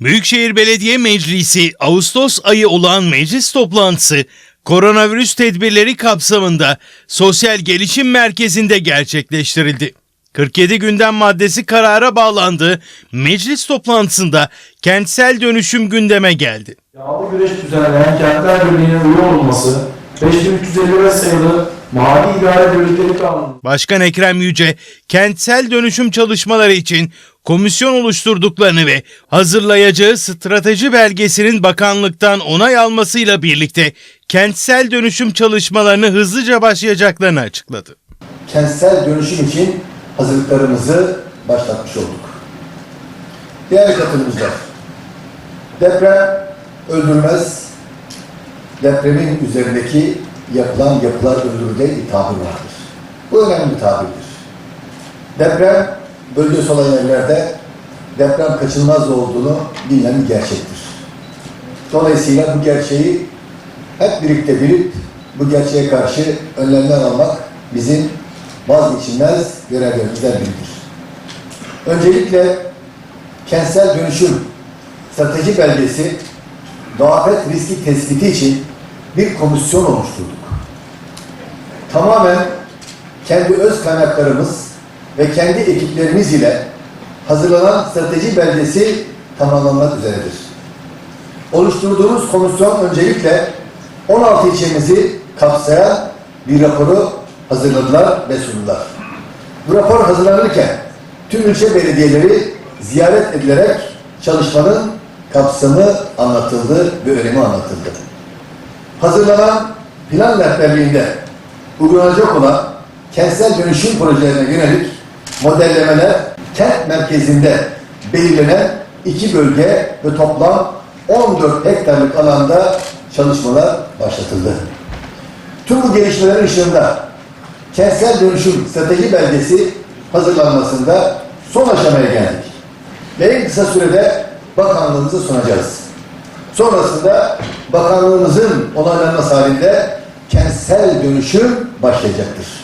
Büyükşehir Belediye Meclisi Ağustos ayı olan meclis toplantısı koronavirüs tedbirleri kapsamında Sosyal Gelişim Merkezi'nde gerçekleştirildi. 47 gündem maddesi karara bağlandı. Meclis toplantısında kentsel dönüşüm gündeme geldi. Yağlı güreş düzenleyen Kentler Birliği'ne üye olması, 5355 sayılı Mali İdare Birlikleri Kanunu Başkan Ekrem Yüce, kentsel dönüşüm çalışmaları için komisyon oluşturduklarını ve hazırlayacağı strateji belgesinin bakanlıktan onay almasıyla birlikte kentsel dönüşüm çalışmalarını hızlıca başlayacaklarını açıkladı. kentsel dönüşüm için hazırlıklarımızı başlatmış olduk. Değerli katılımcılar, deprem öldürmez, depremin üzerindeki yapılan yapılar öldürür diye bir tabir vardır. Bu önemli bir tabirdir. Deprem bölgesi olan yerlerde deprem kaçınılmaz olduğunu bilinen bir gerçektir. Dolayısıyla bu gerçeği hep birlikte bilip bu gerçeğe karşı önlemler almak bizim vazgeçilmez görevlerimizden biridir. Öncelikle kentsel dönüşüm strateji belgesi ve afet riski tespiti için bir komisyon oluşturduk. Tamamen kendi öz kaynaklarımız ve kendi ekiplerimiz ile hazırlanan strateji belgesi tamamlanmak üzeredir. Oluşturduğumuz komisyon öncelikle 16 ilçemizi kapsayan bir raporu hazırladılar ve sundular. Bu rapor hazırlanırken tüm ilçe belediyeleri ziyaret edilerek çalışmanın kapsamı anlatıldı ve önemi anlatıldı. Hazırlanan plan rehberliğinde uygulanacak olan kentsel dönüşüm projelerine yönelik modellemeler kent merkezinde belirlenen iki bölge ve toplam 14 hektarlık alanda çalışmalar başlatıldı. Tüm bu gelişmelerin ışığında kentsel dönüşüm strateji belgesi hazırlanmasında son aşamaya geldik. Ve en kısa sürede bakanlığımıza sunacağız. Sonrasında bakanlığımızın onaylanması halinde kentsel dönüşüm başlayacaktır.